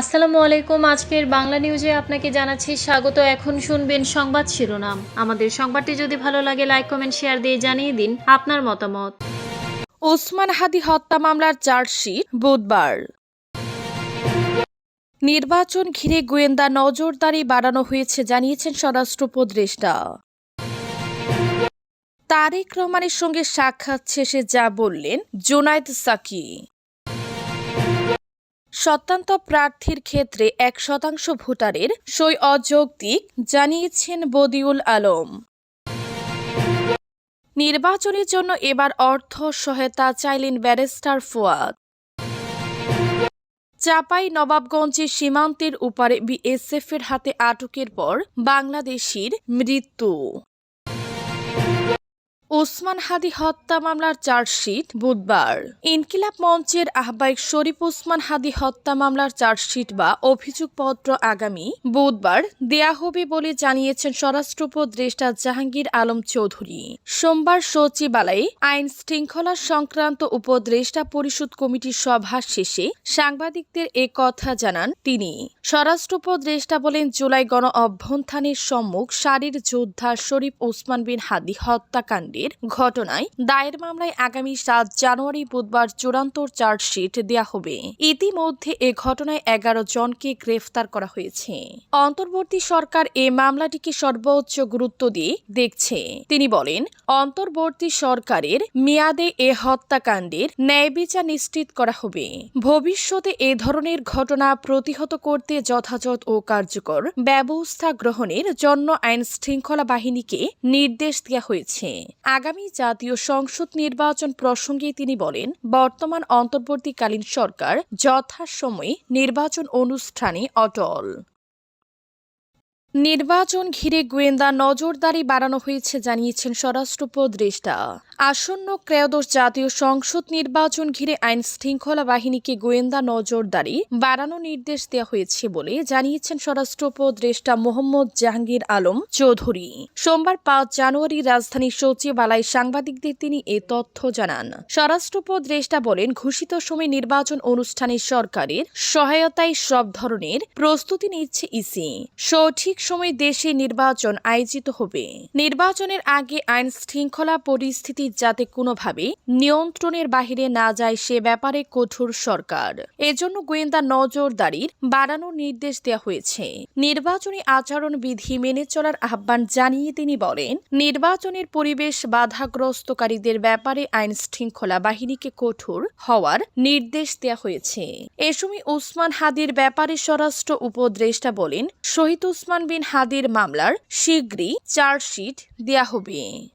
আসসালামু আলাইকুম। আজকের বাংলা নিউজে আপনাকে জানাচ্ছি স্বাগত। এখন শুনবেন সংবাদ শিরোনাম। আমাদের সংবাদটি যদি ভালো লাগে লাইক কমেন্ট শেয়ার দিয়ে জানিয়ে দিন আপনার মতামত। ওসমান হাদি হত্যা মামলার চার্জশিট বুধবার। নির্বাচন ঘিরে গোয়েন্দা নজরদারি বাড়ানো হয়েছে, জানিয়েছেন স্বরাষ্ট্র উপদেষ্টা। তারেক রহমানের সঙ্গে সাক্ষাৎ শেষে যা বললেন জোনায়েদ সাকি। সত্যান্ত প্রার্থীর ক্ষেত্রে এক শতাংশ ভোটারের সই অযৌক্তিক, জানিয়েছেন বদিউল আলম। নির্বাচনের জন্য এবার অর্থ সহায়তা চাইলেন ব্যারিস্টার ফুয়াদ। চাপাই নবাবগঞ্জে সীমান্তের উপারে বিএসএফের হাতে আটকের পর বাংলাদেশির মৃত্যু। ওসমান হাদি হত্যা মামলার চার্জশিট বুধবার। ইনকিলাব মঞ্চের আহ্বায়ক শরীফ ওসমান হাদি হত্যা মামলার চার্জশিট বা অভিযোগপত্র আগামী বুধবার দেয়া হবে বলে জানিয়েছেন স্বরাষ্ট্র উপদেষ্টা জাহাঙ্গীর আলম চৌধুরী। সোমবার সচিবালয়ে আইন শৃঙ্খলা সংক্রান্ত উপদেষ্টা পরিষদ কমিটির সভা শেষে সাংবাদিকদের এ কথা জানান তিনি। স্বরাষ্ট্র উপদেষ্টা বলেন, জুলাই গণ অভ্যন্থানের সম্মুখ সারির যোদ্ধা শরীফ ওসমান বিন হাদি হত্যাকাণ্ডের ঘটনায়, দায়ের মামলায় আগামী সাত জানুয়ারি বুধবার চূড়ান্ত চার্জশিট দেওয়া হবে। ইতিমধ্যে এ ঘটনায় এগারো জনকে গ্রেফতার করা হয়েছে। অন্তর্বর্তী সরকার এ মামলাটিকে সর্বোচ্চ গুরুত্ব দিয়ে দেখছে। তিনি বলেন, অন্তর্বর্তী সরকারের মেয়াদে এ হত্যাকাণ্ডের ন্যায় বিচার নিশ্চিত করা হবে। ভবিষ্যতে এ ধরনের ঘটনা প্রতিহত করতে যথাযথ ও কার্যকর ব্যবস্থা গ্রহণের জন্য আইন শৃঙ্খলা বাহিনীকে নির্দেশ দেওয়া হয়েছে। আগামী জাতীয় সংসদ নির্বাচন প্রসঙ্গে তিনি বলেন, বর্তমান অন্তর্বর্তীকালীন সরকার যথাসময়ে নির্বাচন অনুষ্ঠানে অটল। নির্বাচন ঘিরে গোয়েন্দা নজরদারি বাড়ানো হয়েছে, জানিয়েছেন স্বরাষ্ট্র উপদেষ্টা আসন্ন ত্রয়োদশ জাতীয় সংসদ নির্বাচন ঘিরে আইন শৃঙ্খলা বাহিনীকে গোয়েন্দা নজরদারি বাড়ানো নির্দেশ দেওয়া হয়েছে বলে জানিয়েছেন স্বরাষ্ট্র উপদেষ্টা মোহাম্মদ জাহাঙ্গীর আলম চৌধুরী। সোমবার পাঁচ জানুয়ারি রাজধানীর সচিবালয় সাংবাদিকদের তিনি এ তথ্য জানান। স্বরাষ্ট্র উপদেষ্টা বলেন, ঘোষিত সময় নির্বাচন অনুষ্ঠানে সরকারের সহায়তায় সব ধরনের প্রস্তুতি নিচ্ছে ইসি। সঠিক সময় দেশে নির্বাচন আয়োজিত হবে। নির্বাচনের আগে আইন শৃঙ্খলা পরিস্থিতি যাতে কোনোভাবে নিয়ন্ত্রণের বাহিরে না যায় সে ব্যাপারে কঠোর সরকার। এজন্য গোয়েন্দা নজরদারির বাড়ানোর নির্দেশ দেওয়া হয়েছে। নির্বাচনী আচরণ বিধি মেনে চলার আহ্বান জানিয়ে তিনি বলেন, নির্বাচনের পরিবেশ বাধাগ্রস্তকারীদের ব্যাপারে আইন শৃঙ্খলা বাহিনীকে কঠোর হওয়ার নির্দেশ দেওয়া হয়েছে। এ সময় উসমান হাদির ব্যাপারে স্বরাষ্ট্র উপদেষ্টা বলেন, শহীদ উসমান বিন হাদির মামলার শীঘ্রই চার্জশিট দেয়া হবে।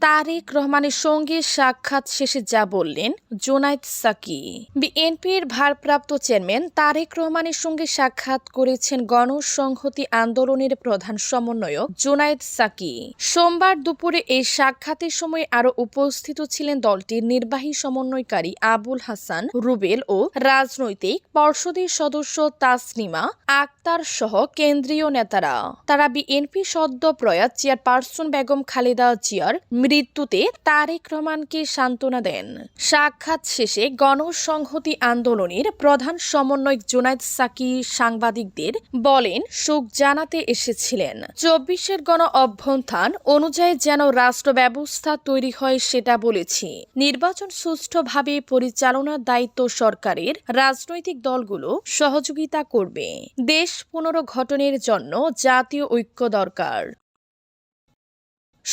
তারেক রহমানের সঙ্গে সাক্ষাৎ শেষে যা বললেন জোনায়েদ সাকি। বিএনপির ভারপ্রাপ্ত চেয়ারম্যান তারেক রহমানের সঙ্গে সাক্ষাৎ করেছেন গণসংহতি আন্দোলনের প্রধান সমন্বয়ক জোনায়েদ সাকি। সোমবার দুপুরে এই সাক্ষাতের সময় আরও উপস্থিত ছিলেন দলটির নির্বাহী সমন্বয়কারী আবুল হাসান রুবেল ও রাজনৈতিক পর্ষদের সদস্য তাসনিমা আক্তার সহ কেন্দ্রীয় নেতারা। তারা বিএনপি সদ্য প্রয়াত চেয়ারপারসন বেগম খালেদা জিয়ার মৃত্যুতে তারেক রহমানকে সান্ত্বনা দেন। সাক্ষাৎ শেষে গণসংহতি আন্দোলনের প্রধান সমন্বয়ক জোনায়েদ সাকি সাংবাদিকদের বলেন, শোক জানাতে এসেছিলেন। চব্বিশের গণ অভ্যন্থান অনুযায়ী যেন রাষ্ট্র ব্যবস্থা তৈরি হয় সেটা বলেছি। নির্বাচন সুষ্ঠুভাবে পরিচালনার দায়িত্ব সরকারের, রাজনৈতিক দলগুলো সহযোগিতা করবে। দেশ পুনর্গঠনের জন্য জাতীয় ঐক্য দরকার।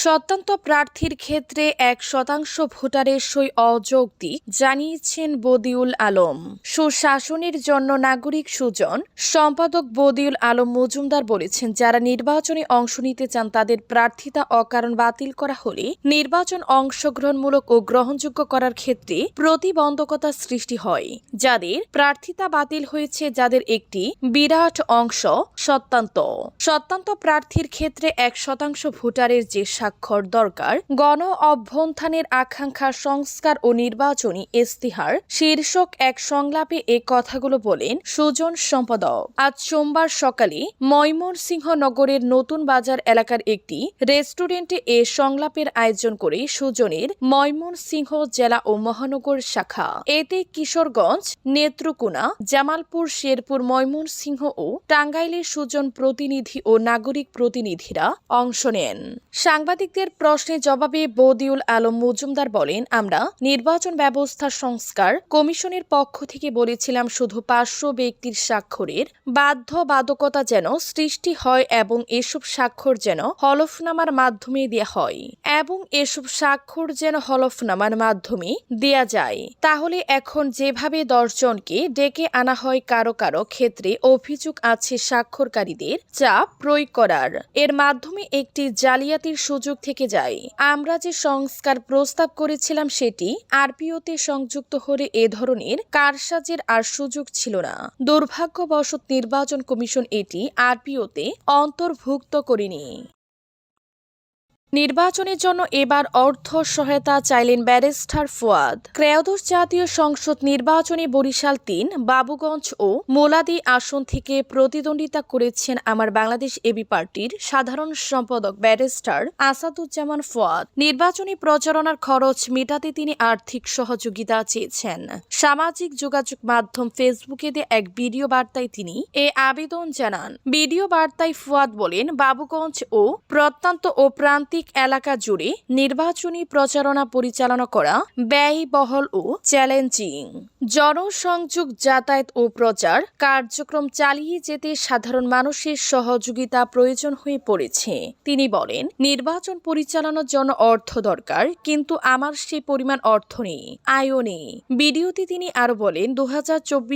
স্বতন্ত্র প্রার্থীর ক্ষেত্রে এক শতাংশ ভোটারের সই অযৌক্তিক জানিয়েছেন বদিউল আলম। সুশাসনের জন্য নাগরিক সুজন, সম্পাদক বদিউল আলম মজুমদার বলেছেন, যারা নির্বাচনে অংশ নিতে চান, তাদের প্রার্থিতা অকারণ বাতিল করা হলে নির্বাচন অংশগ্রহণমূলক ও গ্রহণযোগ্য করার ক্ষেত্রে প্রতিবন্ধকতা সৃষ্টি হয়। যাদের প্রার্থিতা বাতিল হয়েছে, যাদের একটি বিরাট অংশ সত্যান্ত সত্যান্ত প্রার্থীর ক্ষেত্রে এক শতাংশ ভোটারের যে স্বাক্ষর দরকার। গণ অভ্যন্থানের আকাঙ্ক্ষা সংস্কার ও নির্বাচনী ইস্তিহার শীর্ষক এক সংলাপে এ কথাগুলো বলেন সুজন সম্পাদক। আজ সোমবার সকালে ময়মনসিংহ নগরের নতুন বাজার এলাকার একটি রেস্টুরেন্টে এ সংলাপের আয়োজন করে সুজনের ময়মনসিংহ জেলা ও মহানগর শাখা। এতে কিশোরগঞ্জ, নেত্রকোনা, জামালপুর, শেরপুর, ময়মনসিংহ ও টাঙ্গাইলের সুজন প্রতিনিধি ও নাগরিক প্রতিনিধিরা অংশ নেন। সাংবাদিকদের প্রশ্নে জবাবে বদিউল আলম মজুমদার বলেন, আমরা নির্বাচন ব্যবস্থা সংস্কার কমিশনের পক্ষ থেকে বলেছিলাম শুধু পার্শ্ব ব্যক্তির স্বাক্ষরের বাধ্যবাধকতা যেন সৃষ্টি হয় এবং এসব স্বাক্ষর যেন হলফনামার মাধ্যমে দেওয়া হয় এবং এসব স্বাক্ষর যেন হলফনামার মাধ্যমে দেয়া যায়। তাহলে এখন যেভাবে দশজনকে ডেকে আনা হয় কারও কারও ক্ষেত্রে অভিযোগ আছে স্বাক্ষরকারীদের চাপ প্রয়োগ করার। এর মাধ্যমে একটি জালিয়াতির সুযোগ থেকে যায় আমরা যে সংস্কার প্রস্তাব করেছিলাম সেটি আরপিওতে সংযুক্ত হলে এ ধরনের কারসাজের আর সুযোগ ছিল না। দুর্ভাগ্যবশত নির্বাচন কমিশন এটি আরপিওতে অন্তর্ভুক্ত করেনি। নির্বাচনের জন্য এবার অর্থ সহায়তা চাইলেন ব্যারিস্টার ফুয়াদ। ক্রেয়দোস জাতীয় সংসদ নির্বাচনে বরিশাল তিন, বাবুগঞ্জ ও মোলাদি আসন থেকে প্রতিদ্বন্দ্বিতা করেছেন আমার বাংলাদেশ এবি পার্টির সাধারণ সম্পাদক ব্যারিস্টার আসাদুজ্জামান ফুয়াদ। নির্বাচনী প্রচারণার খরচ মেটাতে তিনি আর্থিক সহযোগিতা চেয়েছেন। সামাজিক যোগাযোগ মাধ্যম ফেসবুকে দিয়ে এক ভিডিও বার্তায় তিনি এ আবেদন জানান। ভিডিও বার্তায় ফুয়াদ বলেন, বাবুগঞ্জ ও প্রত্যন্ত ও প্রান্তিক এলাকা জুড়ে নির্বাচনী প্রচারণা পরিচালনা করা ব্যয়বহল ও চ্যালেঞ্জিং। জনসংযোগ যাতায়াত ও প্রচার কার্যক্রম চালিয়ে যেতে সাধারণ মানুষের সহযোগিতা প্রয়োজন হয়ে পড়েছে। তিনি বলেন, নির্বাচন পরিচালনার জন্য অর্থ দরকার, কিন্তু আমার সে পরিমাণ অর্থ নেই, আয়ও নেই। ভিডিওতে তিনি আরও বলেন দু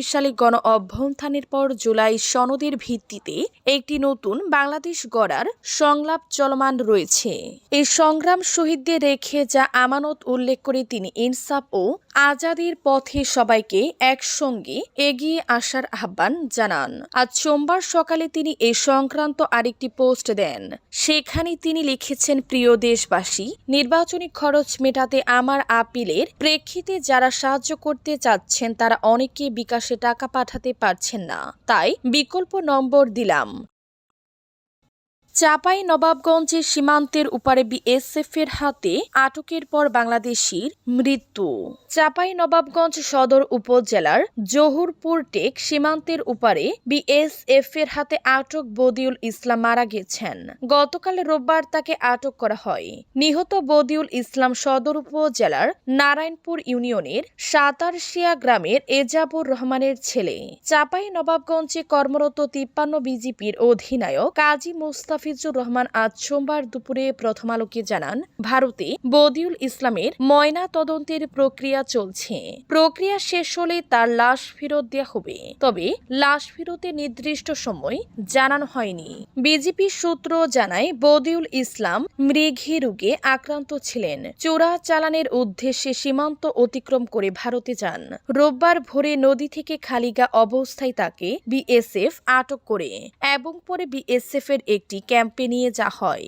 সালে গণ অভ্যন্থানের পর জুলাই সনদের ভিত্তিতে একটি নতুন বাংলাদেশ গড়ার সংলাপ চলমান রয়েছে। এই সংগ্রাম শহীদদের রেখে যা আমানত উল্লেখ করে তিনি ইনসাফ ও আজাদির পথে সবাইকে একসঙ্গে এগিয়ে আসার আহ্বান জানান। আজ সোমবার সকালে তিনি এ সংক্রান্ত আরেকটি পোস্ট দেন। সেখানে তিনি লিখেছেন, প্রিয় দেশবাসী, নির্বাচনী খরচ মেটাতে আমার আপিলের প্রেক্ষিতে যারা সাহায্য করতে চাচ্ছেন, তারা অনেকে বিকাশে টাকা পাঠাতে পারছেন না। তাই বিকল্প নম্বর দিলাম। চাপাই নবাবগঞ্জের সীমান্তের উপারে বিএসএফ এর হাতে আটকের পর বাংলাদেশির মৃত্যু। চাপাই নবাবগঞ্জ সদর উপজেলার জহুরপুর টেক সীমান্তের উপারে বিএসএফ এর হাতে আটক বদিউল ইসলাম মারা গেছেন। গতকাল রোববার তাকে আটক করা হয়। নিহত বদিউল ইসলাম সদর উপজেলার নারায়ণপুর ইউনিয়নের সাতারশিয়া গ্রামের এজাবুর রহমানের ছেলে। চাপাই নবাবগঞ্জে কর্মরত তিপ্পান্ন বিজিপির অধিনায়ক কাজী মুস্তাফিজুর রহমান আজ সোমবার দুপুরে প্রথম আলোকে জানান, ভারতে বদিউল ইসলামের ময়না তদন্তের প্রক্রিয়া চলছে। প্রক্রিয়া শেষ হলে তার লাশ ফেরত দেওয়া হবে। তবে লাশ ফেরতে নির্দিষ্ট সময় জানানো হয়নি। বিজেপি সূত্র জানায়, বদিউল ইসলাম মৃগী রোগে আক্রান্ত ছিলেন। চোরা চালানের উদ্দেশ্যে সীমান্ত অতিক্রম করে ভারতে যান। রোববার ভোরে নদী থেকে খালিগা অবস্থায় তাকে বিএসএফ আটক করে এবং পরে বিএসএফ এর একটি ক্যাম্পে নিয়ে যা হয়।